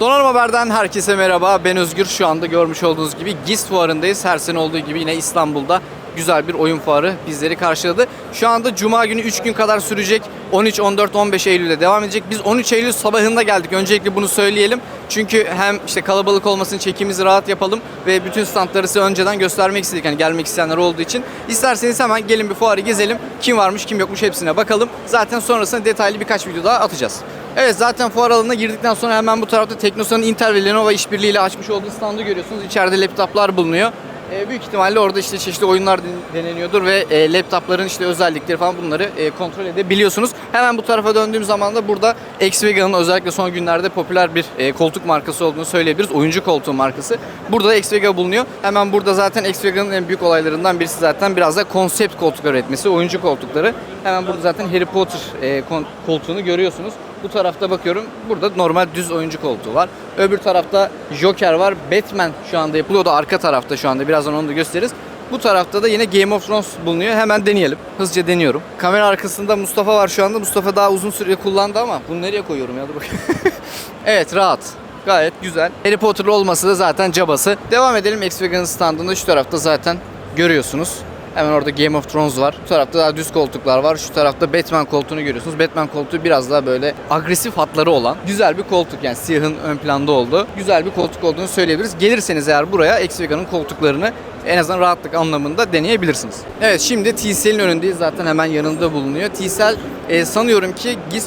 Donanım Haber'den herkese merhaba. Ben Özgür. Şu anda görmüş olduğunuz gibi GİST fuarındayız. Her sene olduğu gibi yine İstanbul'da güzel bir oyun fuarı bizleri karşıladı. Şu anda Cuma günü 3 gün kadar sürecek. 13, 14, 15 Eylül'de devam edecek. Biz 13 Eylül sabahında geldik. Öncelikle bunu söyleyelim. Çünkü hem işte kalabalık olmasın, çekimizi rahat yapalım ve bütün standları size önceden göstermek istedik. Hani gelmek isteyenler olduğu için. İsterseniz hemen gelin bir fuarı gezelim. Kim varmış, kim yokmuş hepsine bakalım. Zaten sonrasında detaylı birkaç video daha atacağız. Evet zaten fuar alanına girdikten sonra hemen bu tarafta Teknosa'nın Intel ve Lenovo işbirliğiyle açmış olduğu standı görüyorsunuz. İçeride laptoplar bulunuyor. Ee, büyük ihtimalle orada işte çeşitli oyunlar den- deneniyordur ve e, laptopların işte özellikleri falan bunları e, kontrol edebiliyorsunuz. Hemen bu tarafa döndüğüm zaman da burada Xvega'nın özellikle son günlerde popüler bir e, koltuk markası olduğunu söyleyebiliriz. Oyuncu koltuğu markası. Burada da Xvega bulunuyor. Hemen burada zaten Xvega'nın en büyük olaylarından birisi zaten biraz da konsept koltuk üretmesi, oyuncu koltukları. Hemen burada zaten Harry Potter e, koltuğunu görüyorsunuz. Bu tarafta bakıyorum burada normal düz oyuncu koltuğu var. Öbür tarafta Joker var. Batman şu anda yapılıyor. Da arka tarafta şu anda. Birazdan onu da gösteririz. Bu tarafta da yine Game of Thrones bulunuyor. Hemen deneyelim. Hızlıca deniyorum. Kamera arkasında Mustafa var şu anda. Mustafa daha uzun süre kullandı ama bunu nereye koyuyorum ya? Dur evet rahat. Gayet güzel. Harry Potter'lı olması da zaten cabası. Devam edelim. X-Vegan'ın standında şu tarafta zaten görüyorsunuz. Hemen orada Game of Thrones var. Bu tarafta daha düz koltuklar var. Şu tarafta Batman koltuğunu görüyorsunuz. Batman koltuğu biraz daha böyle agresif hatları olan güzel bir koltuk. Yani siyahın ön planda olduğu güzel bir koltuk olduğunu söyleyebiliriz. Gelirseniz eğer buraya X-Vegan'ın koltuklarını en azından rahatlık anlamında deneyebilirsiniz. Evet şimdi TCL'in önündeyiz. Zaten hemen yanında bulunuyor. TCL e, sanıyorum ki GIS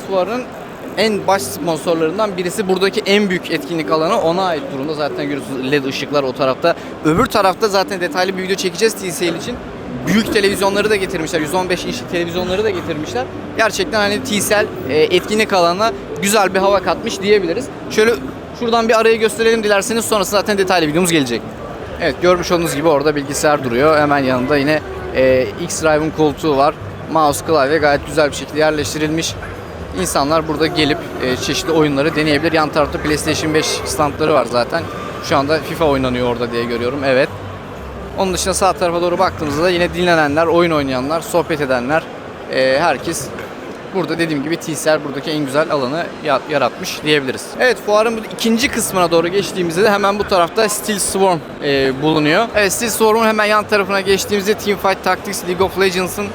en baş sponsorlarından birisi buradaki en büyük etkinlik alanı ona ait durumda. Zaten görüyorsunuz led ışıklar o tarafta. Öbür tarafta zaten detaylı bir video çekeceğiz TCL için. Büyük televizyonları da getirmişler. 115 inçlik televizyonları da getirmişler. Gerçekten hani TCL e, etkinlik alanına güzel bir hava katmış diyebiliriz. Şöyle şuradan bir arayı gösterelim dilerseniz sonrası zaten detaylı videomuz gelecek. Evet görmüş olduğunuz gibi orada bilgisayar duruyor. Hemen yanında yine e, X-Drive'ın koltuğu var. Mouse klavye gayet güzel bir şekilde yerleştirilmiş. İnsanlar burada gelip e, çeşitli oyunları deneyebilir. Yan tarafta PlayStation 5 standları var zaten. Şu anda FIFA oynanıyor orada diye görüyorum. Evet. Onun dışında sağ tarafa doğru baktığımızda da yine dinlenenler, oyun oynayanlar, sohbet edenler, e, herkes burada dediğim gibi TCL buradaki en güzel alanı ya- yaratmış diyebiliriz. Evet fuarın ikinci kısmına doğru geçtiğimizde de hemen bu tarafta Steel Swarm e, bulunuyor. Evet Steel Swarm'un hemen yan tarafına geçtiğimizde Teamfight Tactics League of Legends'ın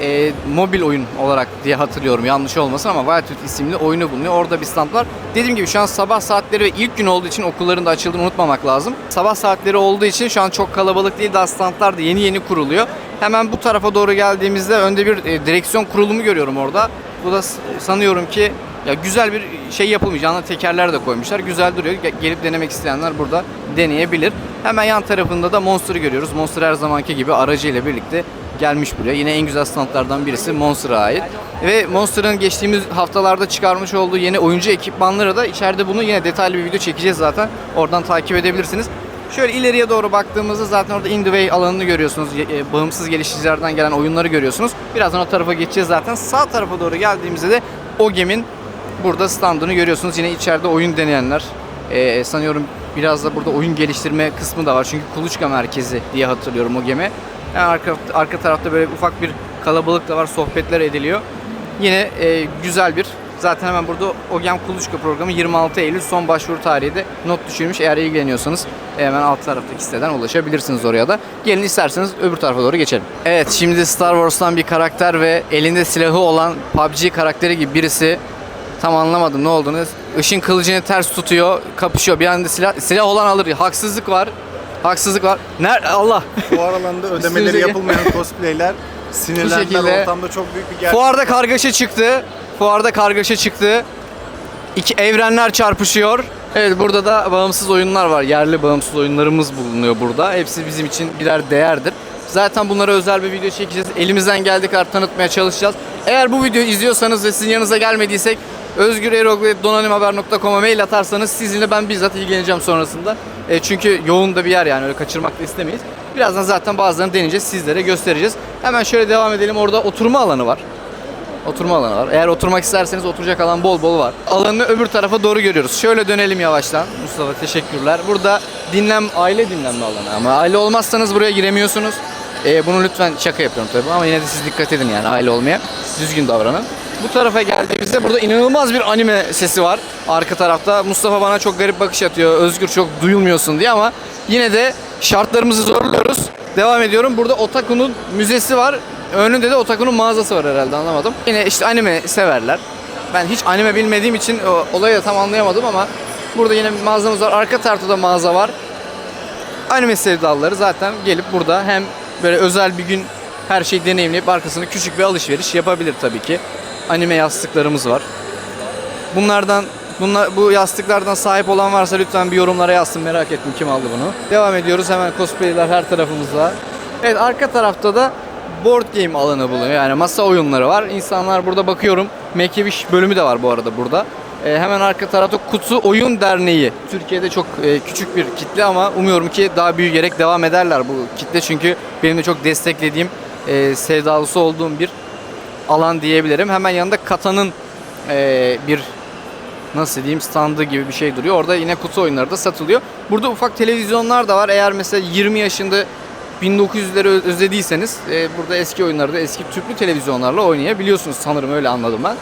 e, mobil oyun olarak diye hatırlıyorum yanlış olmasın ama Wildwood isimli oyunu bulunuyor. Orada bir stand var. Dediğim gibi şu an sabah saatleri ve ilk gün olduğu için okulların da açıldığını unutmamak lazım. Sabah saatleri olduğu için şu an çok kalabalık değil daha standlar da yeni yeni kuruluyor. Hemen bu tarafa doğru geldiğimizde önde bir e, direksiyon kurulumu görüyorum orada. Bu da sanıyorum ki ya güzel bir şey yapılmış. Yanına tekerler de koymuşlar. Güzel duruyor. Ge- Gelip denemek isteyenler burada deneyebilir. Hemen yan tarafında da Monster'ı görüyoruz. Monster her zamanki gibi aracıyla birlikte gelmiş buraya. Yine en güzel standlardan birisi Monster'a ait. Ve Monster'ın geçtiğimiz haftalarda çıkarmış olduğu yeni oyuncu ekipmanları da içeride bunu yine detaylı bir video çekeceğiz zaten. Oradan takip edebilirsiniz. Şöyle ileriye doğru baktığımızda zaten orada In The Way alanını görüyorsunuz. E, Bağımsız geliştiricilerden gelen oyunları görüyorsunuz. Birazdan o tarafa geçeceğiz zaten. Sağ tarafa doğru geldiğimizde de OGEM'in burada standını görüyorsunuz. Yine içeride oyun deneyenler. Ee, sanıyorum biraz da burada oyun geliştirme kısmı da var. Çünkü kuluçka merkezi diye hatırlıyorum OGEM'i. Yani arka, arka tarafta böyle ufak bir kalabalık da var. Sohbetler ediliyor. Yine e, güzel bir Zaten hemen burada OGEM Kuluçka programı 26 Eylül son başvuru tarihi de not düşürmüş. Eğer ilgileniyorsanız hemen alt taraftaki siteden ulaşabilirsiniz oraya da. Gelin isterseniz öbür tarafa doğru geçelim. Evet şimdi Star Wars'tan bir karakter ve elinde silahı olan PUBG karakteri gibi birisi tam anlamadım ne olduğunu. Işın kılıcını ters tutuyor, kapışıyor. Bir anda silah, silah olan alır. Haksızlık var. Haksızlık var. Nerede? Allah. Bu aralarında ödemeleri yapılmayan cosplayler sinirlendiler. şekilde- Ortamda çok büyük bir gerçek. Fuarda kargaşa çıktı. Fuarda kargaşa çıktı. İki evrenler çarpışıyor. Evet burada da bağımsız oyunlar var. Yerli bağımsız oyunlarımız bulunuyor burada. Hepsi bizim için birer değerdir. Zaten bunlara özel bir video çekeceğiz. Elimizden geldiği kadar tanıtmaya çalışacağız. Eğer bu videoyu izliyorsanız ve sizin yanınıza gelmediysek özgüreroglu.donanimhaber.com'a mail atarsanız sizinle ben bizzat ilgileneceğim sonrasında. E, çünkü yoğun da bir yer yani öyle kaçırmak da istemeyiz. Birazdan zaten bazılarını deneyeceğiz, sizlere göstereceğiz. Hemen şöyle devam edelim. Orada oturma alanı var. Oturma alanı var. Eğer oturmak isterseniz oturacak alan bol bol var. Alanı öbür tarafa doğru görüyoruz. Şöyle dönelim yavaştan. Mustafa teşekkürler. Burada dinlem aile dinlenme alanı ama aile olmazsanız buraya giremiyorsunuz. Ee, bunu lütfen şaka yapıyorum tabii ama yine de siz dikkat edin yani aile olmaya. Düzgün davranın. Bu tarafa geldiğimizde burada inanılmaz bir anime sesi var arka tarafta. Mustafa bana çok garip bakış atıyor. Özgür çok duyulmuyorsun diye ama yine de şartlarımızı zorluyoruz. Devam ediyorum. Burada Otaku'nun müzesi var. Önünde de Otaku'nun mağazası var herhalde anlamadım. Yine işte anime severler. Ben hiç anime bilmediğim için o, olayı da tam anlayamadım ama burada yine mağazamız var. Arka tarafta da mağaza var. Anime sevdalıları zaten gelip burada hem böyle özel bir gün her şeyi deneyimleyip arkasında küçük bir alışveriş yapabilir tabii ki. Anime yastıklarımız var. Bunlardan bunlar, bu yastıklardan sahip olan varsa lütfen bir yorumlara yazsın merak ettim kim aldı bunu. Devam ediyoruz hemen cosplayler her tarafımızda. Evet arka tarafta da board game alanı bulunuyor. Yani masa oyunları var. İnsanlar burada bakıyorum. Makevish bölümü de var bu arada burada. Ee, hemen arka tarafta Kutu Oyun Derneği. Türkiye'de çok e, küçük bir kitle ama umuyorum ki daha büyüyerek devam ederler bu kitle. Çünkü benim de çok desteklediğim, e, sevdalısı olduğum bir alan diyebilirim. Hemen yanında Kata'nın e, bir nasıl diyeyim standı gibi bir şey duruyor. Orada yine kutu oyunları da satılıyor. Burada ufak televizyonlar da var. Eğer mesela 20 yaşında 1900'leri ö- özlediyseniz e, burada eski oyunları da eski tüplü televizyonlarla oynayabiliyorsunuz sanırım öyle anladım ben.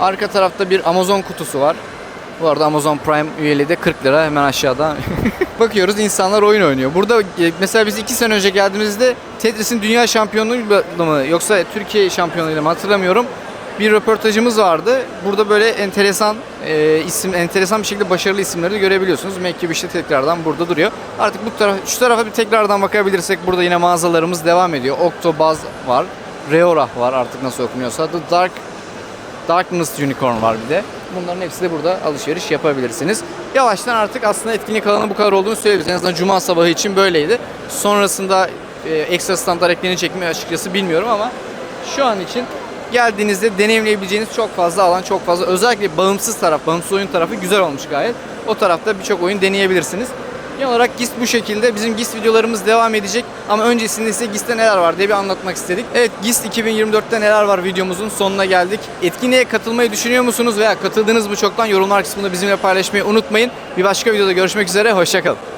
Arka tarafta bir Amazon kutusu var. Bu arada Amazon Prime üyeliği de 40 lira hemen aşağıda. Bakıyoruz insanlar oyun oynuyor. Burada e, mesela biz 2 sene önce geldiğimizde Tetris'in dünya şampiyonluğu mı yoksa Türkiye şampiyonluğuyla mı hatırlamıyorum. Bir röportajımız vardı. Burada böyle enteresan e, isim enteresan bir şekilde başarılı isimleri de görebiliyorsunuz. Make işte tekrardan burada duruyor. Artık bu taraf şu tarafa bir tekrardan bakabilirsek burada yine mağazalarımız devam ediyor. Octobuzz var. Reora var artık nasıl okunuyorsa. The Dark Darkness Unicorn var bir de. Bunların hepsi de burada alışveriş yapabilirsiniz. Yavaştan artık aslında etkinlik alanı bu kadar olduğunu söyleyebiliriz. En azından cuma sabahı için böyleydi. Sonrasında e, ekstra standlar eklenecek mi açıkçası bilmiyorum ama şu an için geldiğinizde deneyimleyebileceğiniz çok fazla alan, çok fazla özellikle bağımsız taraf, bağımsız oyun tarafı güzel olmuş gayet. O tarafta birçok oyun deneyebilirsiniz. Genel olarak GIST bu şekilde. Bizim GIST videolarımız devam edecek. Ama öncesinde ise GIST'te neler var diye bir anlatmak istedik. Evet GIST 2024'te neler var videomuzun sonuna geldik. Etkinliğe katılmayı düşünüyor musunuz veya katıldınız mı çoktan yorumlar kısmında bizimle paylaşmayı unutmayın. Bir başka videoda görüşmek üzere. Hoşçakalın.